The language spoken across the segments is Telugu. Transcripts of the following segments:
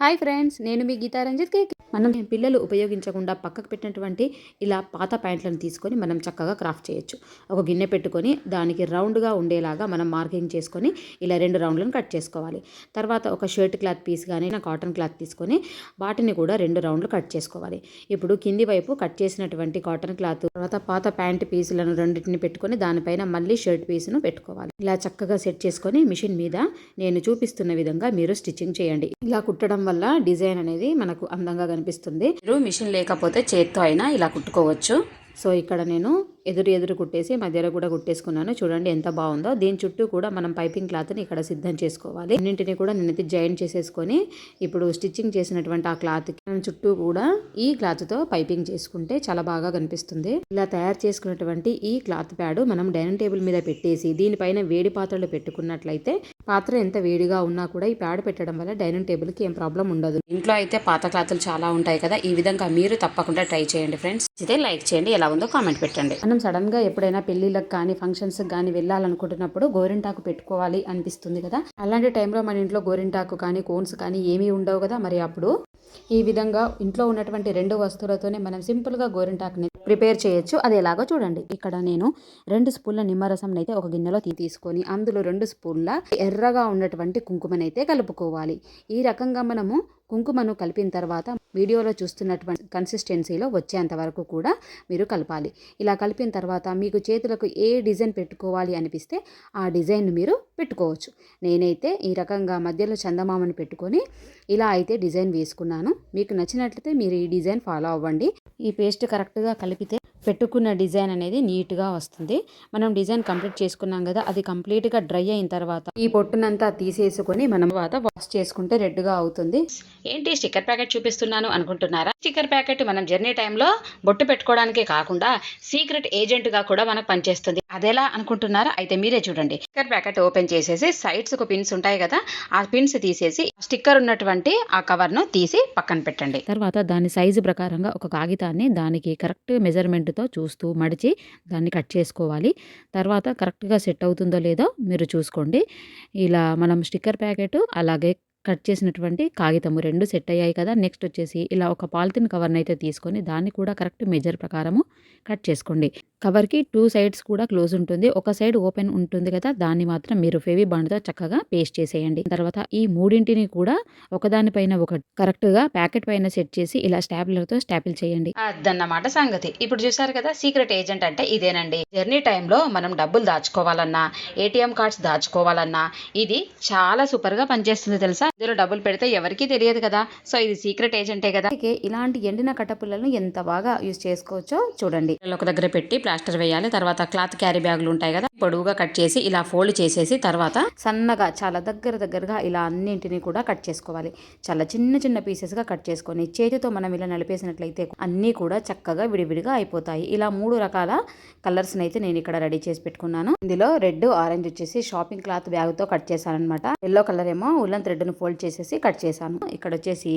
హాయ్ ఫ్రెండ్స్ నేను మీ గీతా కేక్ మనం పిల్లలు ఉపయోగించకుండా పక్కకు పెట్టినటువంటి ఇలా పాత ప్యాంట్లను తీసుకొని మనం చక్కగా క్రాఫ్ట్ చేయొచ్చు. ఒక గిన్నె పెట్టుకొని దానికి రౌండ్గా ఉండేలాగా మనం మార్కింగ్ చేసుకొని ఇలా రెండు రౌండ్లను కట్ చేసుకోవాలి. తర్వాత ఒక షర్ట్ క్లాత్ పీస్ కానీ కాటన్ క్లాత్ తీసుకొని వాటిని కూడా రెండు రౌండ్లు కట్ చేసుకోవాలి. ఇప్పుడు కింది వైపు కట్ చేసినటువంటి కాటన్ క్లాత్ తర్వాత పాత ప్యాంట్ పీసులను రెండింటిని పెట్టుకొని దానిపైన మళ్ళీ షర్ట్ పీస్ను పెట్టుకోవాలి. ఇలా చక్కగా సెట్ చేసుకొని మిషన్ మీద నేను చూపిస్తున్న విధంగా మీరు స్టిచ్చింగ్ చేయండి. ఇలా కుట్టడం వల్ల డిజైన్ అనేది మనకు అందంగా కనిపిస్తుంది. మీరు మిషన్ లేకపోతే చేత్తో అయినా ఇలా కుట్టుకోవచ్చు. సో ఇక్కడ నేను ఎదురు ఎదురు కుట్టేసి మధ్యలో కూడా కుట్టేసుకున్నాను. చూడండి ఎంత బాగుందో. దీని చుట్టూ కూడా మనం పైపింగ్ క్లాత్ని ఇక్కడ సిద్ధం చేసుకోవాలి. అన్నింటిని కూడా నేనైతే జాయిన్ చేసేసుకొని ఇప్పుడు స్టిచ్చింగ్ చేసినటువంటి ఆ క్లాత్కి మనం చుట్టూ కూడా ఈ క్లాత్తో పైపింగ్ చేసుకుంటే చాలా బాగా కనిపిస్తుంది. ఇలా తయారు చేసుకున్నటువంటి ఈ క్లాత్ ప్యాడ్ మనం డైనింగ్ టేబుల్ మీద పెట్టేసి దీనిపైన వేడి పాత్రలు పెట్టుకున్నట్లయితే పాత్ర ఎంత వేడిగా ఉన్నా కూడా ఈ ప్యాడ్ పెట్టడం వల్ల డైనింగ్ టేబుల్కి ఏం ప్రాబ్లం ఉండదు. ఇంట్లో అయితే పాత క్లాతులు చాలా ఉంటాయి కదా. ఈ విధంగా మీరు తప్పకుండా ట్రై చేయండి ఫ్రెండ్స్. అయితే లైక్ చేయండి. ఎలా ఉందో కామెంట్ పెట్టండి. మనం మనం సడన్గా ఎప్పుడైనా పెళ్ళిళ్ళకి కానీ ఫంక్షన్స్ కానీ వెళ్ళాలనుకుంటున్నప్పుడు గోరింటాకు పెట్టుకోవాలి అనిపిస్తుంది కదా. అలాంటి టైంలో మన ఇంట్లో గోరింటాకు కానీ కోన్స్ కానీ ఏమీ ఉండవు కదా మరి అప్పుడు. ఈ విధంగా ఇంట్లో ఉన్నటువంటి రెండు వస్తువులతోనే మనం సింపుల్గా గోరింటాకుని ప్రిపేర్ చేయొచ్చు. అది ఎలాగో చూడండి. ఇక్కడ నేను రెండు స్పూన్ల నిమ్మరసం అయితే ఒక గిన్నెలో తీ- తీసుకొని అందులో రెండు స్పూన్ల ఎర్రగా ఉన్నటువంటి కుంకుమనైతే కలుపుకోవాలి. ఈ రకంగా మనము కుంకుమను కలిపిన తర్వాత వీడియోలో చూస్తున్నటువంటి కన్సిస్టెన్సీలో వచ్చేంత వరకు కూడా మీరు కలపాలి. ఇలా కలిపిన తర్వాత మీకు చేతులకు ఏ డిజైన్ పెట్టుకోవాలి అనిపిస్తే ఆ డిజైన్ మీరు పెట్టుకోవచ్చు. నేనైతే ఈ రకంగా మధ్యలో చందమామను పెట్టుకొని ఇలా అయితే డిజైన్ వేసుకున్నాను. మీకు నచ్చినట్లయితే మీరు ఈ డిజైన్ ఫాలో అవ్వండి. ఈ పేస్ట్ కరెక్ట్గా కలిపితే పెట్టుకున్న డిజైన్ అనేది నీట్గా వస్తుంది. మనం డిజైన్ కంప్లీట్ చేసుకున్నాం కదా అది కంప్లీట్గా డ్రై అయిన తర్వాత ఈ పొట్టునంతా తీసేసుకొని మనం తర్వాత వాష్ చేసుకుంటే రెడ్గా అవుతుంది. ఏంటి స్టిక్కర్ ప్యాకెట్ చూపిస్తున్నాను అనుకుంటున్నారా? స్టిక్కర్ ప్యాకెట్ మనం జర్నీ టైంలో బొట్టు పెట్టుకోవడానికే కాకుండా సీక్రెట్ ఏజెంట్గా కూడా మనకు పనిచేస్తుంది. అదెలా అనుకుంటున్నారా? అయితే మీరే చూడండి. స్టిక్కర్ ప్యాకెట్ ఓపెన్ చేసేసి సైడ్స్కు పిన్స్ ఉంటాయి కదా ఆ పిన్స్ తీసేసి స్టిక్కర్ ఉన్నటువంటి ఆ కవర్ను తీసి పక్కన పెట్టండి. తర్వాత దాని సైజు ప్రకారంగా ఒక కాగితాన్ని దానికి కరెక్ట్ మెజర్మెంట్తో చూస్తూ మడిచి దాన్ని కట్ చేసుకోవాలి. తర్వాత కరెక్ట్గా సెట్ అవుతుందో లేదో మీరు చూసుకోండి. ఇలా మనం స్టిక్కర్ ప్యాకెట్ అలాగే కట్ చేసినటువంటి కాగితము రెండు సెట్ అయ్యాయి కదా నెక్స్ట్ వచ్చేసి ఇలా ఒక పాలిథిన్ కవర్ని అయితే తీసుకొని దాన్ని కూడా కరెక్ట్ మెజర్ ప్రకారము కట్ చేసుకోండి. కవర్కి టూ సైడ్స్ కూడా క్లోజ్ ఉంటుంది ఒక సైడ్ ఓపెన్ ఉంటుంది కదా దాన్ని మాత్రం మీరు ఫెవి బాండ్తో చక్కగా పేస్ట్ చేసేయండి. తర్వాత ఈ మూడింటిని కూడా ఒకదానిపైన ఒక కరెక్ట్గా ప్యాకెట్ పైన సెట్ చేసి ఇలా స్టాప్లర్తో స్టాపిల్ చేయండి. అదన్నమాట సంగతి. ఇప్పుడు చూసారు కదా సీక్రెట్ ఏజెంట్ అంటే ఇదేనండి. జర్నీ టైంలో మనం డబ్బులు దాచుకోవాలన్నా ఏటీఎం కార్డ్స్ దాచుకోవాలన్నా ఇది చాలా సూపర్గా పనిచేస్తుంది తెలుసా? ఇందులో డబ్బులు పెడితే ఎవరికీ తెలియదు కదా? సో ఇది సీక్రెట్ ఏజెంటే కదా? అలాగే ఇలాంటి ఎండిన కట్టపుల్లలను ఎంత బాగా యూజ్ చేసుకోవచ్చో చూడండి. ఒక దగ్గర పెట్టి ప్లాస్టర్ వేయాలి తర్వాత క్లాత్ క్యారీ బ్యాగులు ఉంటాయి కదా పొడవుగా కట్ చేసి ఇలా ఫోల్డ్ చేసేసి తర్వాత సన్నగా చాలా దగ్గర దగ్గరగా ఇలా అన్నింటినీ కూడా కట్ చేసుకోవాలి. చాలా చిన్న చిన్న పీసెస్గా కట్ చేసుకొని చేతితో మనం ఇలా నలిపేసినట్లయితే అన్నీ కూడా చక్కగా విడివిడిగా అయిపోతాయి. ఇలా మూడు రకాల కలర్స్ని అయితే నేను ఇక్కడ రెడీ చేసి పెట్టుకున్నాను. ఇందులో రెడ్ ఆరెంజ్ వచ్చేసి షాపింగ్ క్లాత్ బ్యాగ్తో కట్ చేశాను అనమాట ఎల్లో కలర్ ఏమో ఉల్లన్ థ్రెడ్ను ఫోల్డ్ చేసేసి కట్ చేశాను. ఇక్కడ వచ్చేసి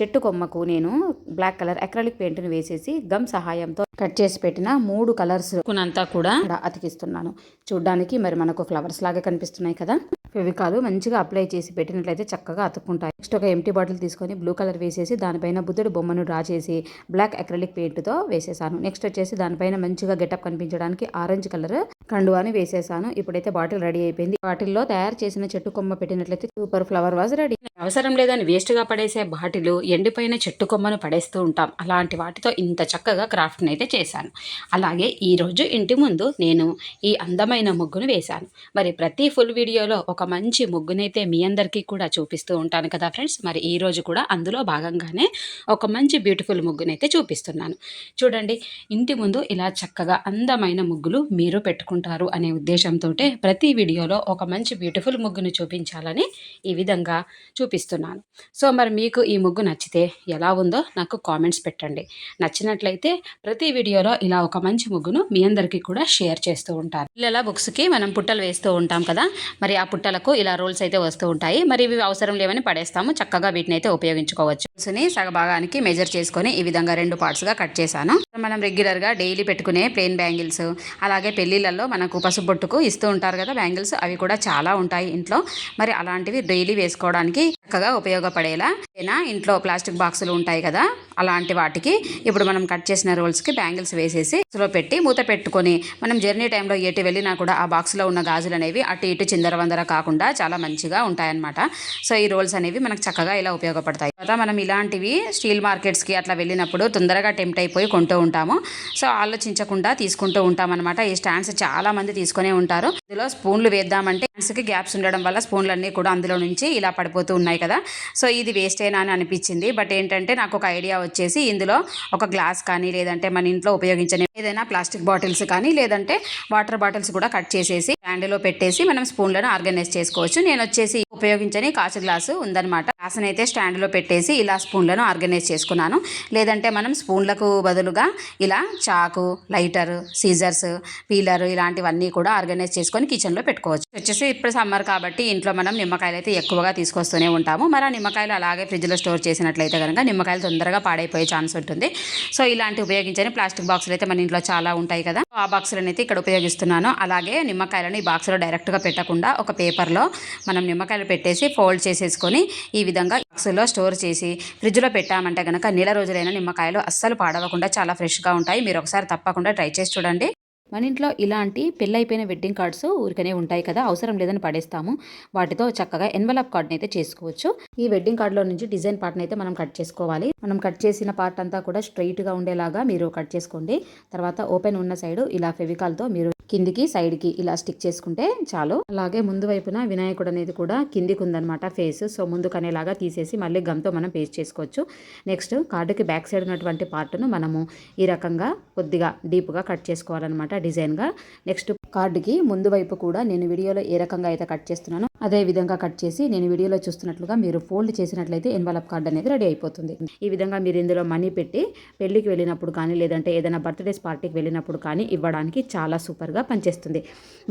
చెట్టు కొమ్మకు నేను బ్లాక్ కలర్ అక్రలిక్ పెయింట్ని వేసేసి గమ్ సహాయంతో కట్ చేసి పెట్టిన మూడు కలర్స్ అంతా కూడా అతికిస్తున్నాను. చూడ్డానికి మరి మనకు ఫ్లవర్స్ లాగా కనిపిస్తున్నాయి కదా. ఫెవికాలు మంచిగా అప్లై చేసి పెట్టినట్లయితే చక్కగా అతుక్కుంటాయి. నెక్స్ట్ ఒక ఎంటీ బాటిల్ తీసుకొని బ్లూ కలర్ వేసేసి దానిపైన బుద్ధుడు బొమ్మను డ్రా చేసి బ్లాక్ అక్రలిక్ పెయింట్తో వేసేసాను. నెక్స్ట్ వచ్చేసి దానిపైన మంచిగా గెటప్ కనిపించడానికి ఆరెంజ్ కలర్ కండువాని వేసేసాను. ఇప్పుడైతే బాటిల్ రెడీ అయిపోయింది. బాటిల్లో తయారు చేసిన చెట్టు కొమ్మ పెట్టినట్లయితే సూపర్ ఫ్లవర్ వాజ్ రెడీ అవసరం లేదని వేస్ట్గా పడేసే బాటిలు ఎండిపోయిన చెట్టు కొమ్మను పడేస్తూ ఉంటాం. అలాంటి వాటితో ఇంత చక్కగా క్రాఫ్ట్ని అయితే చేశాను. అలాగే ఈరోజు ఇంటి ముందు నేను ఈ అందమైన ముగ్గును వేశాను. మరి ప్రతి ఫుల్ వీడియోలో ఒక ఒక మంచి ముగ్గునైతే మీ అందరికీ కూడా చూపిస్తూ ఉంటాను కదా ఫ్రెండ్స్. మరి ఈరోజు కూడా అందులో భాగంగానే ఒక మంచి బ్యూటిఫుల్ ముగ్గునైతే చూపిస్తున్నాను. చూడండి ఇంటి ముందు ఇలా చక్కగా అందమైన ముగ్గులు మీరు పెట్టుకుంటారు అనే ఉద్దేశంతో ప్రతి వీడియోలో ఒక మంచి బ్యూటిఫుల్ ముగ్గును చూపించాలని ఈ విధంగా చూపిస్తున్నాను. సో మరి మీకు ఈ ముగ్గు నచ్చితే ఎలా ఉందో నాకు కామెంట్స్ పెట్టండి. నచ్చినట్లయితే ప్రతి వీడియోలో ఇలా ఒక మంచి ముగ్గును మీ అందరికీ కూడా షేర్ చేస్తూ ఉంటాను. పిల్లల బుక్స్కి మనం పుట్టలు వేస్తూ ఉంటాం కదా మరి ఆ పుట్టలకు ఇలా రోల్స్ అయితే వస్తూ ఉంటాయి. మరి ఇవి అవసరం లేవని పడేస్తాము. చక్కగా వీటిని అయితే ఉపయోగించుకోవచ్చు. ని సగభాగానికి మెజర్ చేసుకొని ఈ విధంగా రెండు పార్ట్స్గా కట్ చేశాను. మనం రెగ్యులర్గా డైలీ పెట్టుకునే ప్లెయిన్ బ్యాంగిల్స్ అలాగే పెళ్ళిళ్ళల్లో మనకు పసుపు బొట్టుకు ఇస్తూ ఉంటారు కదా బ్యాంగిల్స్ అవి కూడా చాలా ఉంటాయి ఇంట్లో. మరి అలాంటివి డైలీ వేసుకోవడానికి చక్కగా ఉపయోగపడేలా ఏదైనా ఇంట్లో ప్లాస్టిక్ బాక్సులు ఉంటాయి కదా అలాంటి వాటికి ఇప్పుడు మనం కట్ చేసిన రోల్స్కి బ్యాంగిల్స్ వేసేసి లో పెట్టి మూత పెట్టుకొని మనం జర్నీ టైంలో ఎటు వెళ్ళినా కూడా ఆ బాక్స్లో ఉన్న గాజులు అనేవి అటు ఇటు చిందరవందర కాకుండా చాలా మంచిగా ఉంటాయన్నమాట. సో ఈ రోల్స్ అనేవి మనకు చక్కగా ఇలా ఉపయోగపడతాయి. తర్వాత మనం ఇలాంటివి స్టీల్ మార్కెట్స్కి అట్లా వెళ్ళినప్పుడు తొందరగా టెంప్ట్ అయిపోయి కొంటూ ఉంటాము. సో ఆలోచించకుండా తీసుకుంటూ ఉంటాం ఈ స్టాండ్స్ చాలా మంది తీసుకునే ఉంటారు. ఇందులో స్పూన్లు వేద్దామంటే స్టాండ్స్కి గ్యాప్స్ ఉండడం వల్ల స్పూన్లు అన్నీ కూడా అందులో నుంచి ఇలా పడిపోతూ ఉన్నాయి. కదా. సో ఇది వేస్ట్ అయినా అని అనిపించింది. బట్ ఏంటంటే నాకు ఒక ఐడియా వచ్చేసి ఇందులో ఒక గ్లాస్ కానీ లేదంటే మన ఇంట్లో ఉపయోగించని ఏదైనా ప్లాస్టిక్ బాటిల్స్ కానీ లేదంటే వాటర్ బాటిల్స్ కూడా కట్ చేసేసి హ్యాండిలో పెట్టేసి మనం స్పూన్లను ఆర్గనైజ్ చేసుకోవచ్చు. నేను వచ్చేసి ఉపయోగించని కాచు గ్లాసు ఉందన్నమాట. గ్లాసుని అయితే స్టాండ్లో పెట్టేసి ఇలా స్పూన్లను ఆర్గనైజ్ చేసుకున్నాను. లేదంటే మనం స్పూన్లకు బదులుగా ఇలా చాకు లైటర్ సీజర్స్ పీలర్ ఇలాంటివన్నీ కూడా ఆర్గనైజ్ చేసుకొని కిచెన్లో పెట్టుకోవచ్చు. వచ్చేసి ఇప్పుడు సమ్మర్ కాబట్టి ఇంట్లో మనం నిమ్మకాయలు అయితే ఎక్కువగా తీసుకొస్తూనే ఉంటాము. మరి ఆ నిమ్మకాయలు అలాగే ఫ్రిడ్జ్లో స్టోర్ చేసినట్లయితే కనుక నిమ్మకాయలు తొందరగా పాడైపోయే ఛాన్స్ ఉంటుంది. సో ఇలాంటి ఉపయోగించని ప్లాస్టిక్ బాక్సులు అయితే మన ఇంట్లో చాలా ఉంటాయి కదా. ఆ బాక్సులను అయితే ఇక్కడ ఉపయోగిస్తున్నాను. అలాగే నిమ్మకాయలను ఈ బాక్స్లో డైరెక్ట్గా పెట్టకుండా ఒక పేపర్లో మనం నిమ్మకాయలు పెట్టేసి ఫోల్డ్ చేసేసుకొని ఈ విధంగా బాక్సులో స్టోర్ చేసి ఫ్రిడ్జ్లో పెట్టామంటే కనుక నెల రోజులైన నిమ్మకాయలు అస్సలు పాడవకుండా చాలా ఫ్రెష్గా ఉంటాయి. మీరు ఒకసారి తప్పకుండా ట్రై చేసి చూడండి. మన ఇంట్లో ఇలాంటి పెళ్ళైపోయిన వెడ్డింగ్ కార్డ్స్ ఊరికనే ఉంటాయి కదా అవసరం లేదని పడేస్తాము. వాటితో చక్కగా ఎన్వలప్ కార్డ్ని అయితే చేసుకోవచ్చు. ఈ వెడ్డింగ్ కార్డ్లో నుంచి డిజైన్ పార్ట్ని అయితే మనం కట్ చేసుకోవాలి. మనం కట్ చేసిన పార్ట్ అంతా కూడా స్ట్రైట్గా ఉండేలాగా మీరు కట్ చేసుకోండి. తర్వాత ఓపెన్ ఉన్న సైడ్ ఇలా ఫెవికాల్తో మీరు కిందికి సైడ్కి ఇలా స్టిక్ చేసుకుంటే చాలు. అలాగే ముందు వైపున వినాయకుడు అనేది కూడా కిందికి ఉందన్నమాట ఫేస్. సో ముందుకు అనేలాగా తీసేసి మళ్ళీ గమ్తో మనం పేస్ట్ చేసుకోవచ్చు. నెక్స్ట్ కార్డుకి బ్యాక్ సైడ్ ఉన్నటువంటి పార్ట్ను మనము ఈ రకంగా కొద్దిగా డీప్గా కట్ చేసుకోవాలన్నమాట డిజైన్గా. నెక్స్ట్ కార్డుకి ముందు వైపు కూడా నేను వీడియోలో ఏ రకంగా అయితే కట్ చేస్తున్నానో అదే విధంగా కట్ చేసి నేను వీడియోలో చూస్తున్నట్లుగా మీరు ఫోల్డ్ చేసినట్లయితే ఎన్వలప్ కార్డ్ అనేది రెడీ అయిపోతుంది. ఈ విధంగా మీరు ఇందులో మనీ పెట్టి పెళ్ళికి వెళ్ళినప్పుడు కానీ లేదంటే ఏదైనా బర్త్డేస్ పార్టీకి వెళ్ళినప్పుడు కానీ ఇవ్వడానికి చాలా సూపర్గా పనిచేస్తుంది.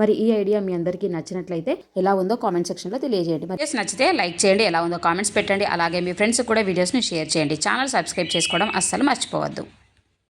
మరి ఈ ఐడియా మీ అందరికీ నచ్చినట్లయితే ఎలా ఉందో కామెంట్ సెక్షన్లో తెలియజేయండి. మరి నచ్చితే లైక్ చేయండి ఎలా ఉందో కామెంట్స్ పెట్టండి. అలాగే మీ ఫ్రెండ్స్ కూడా వీడియోస్ని షేర్ చేయండి. ఛానల్ సబ్స్క్రైబ్ చేసుకోవడం అస్సలు మర్చిపోవద్దు.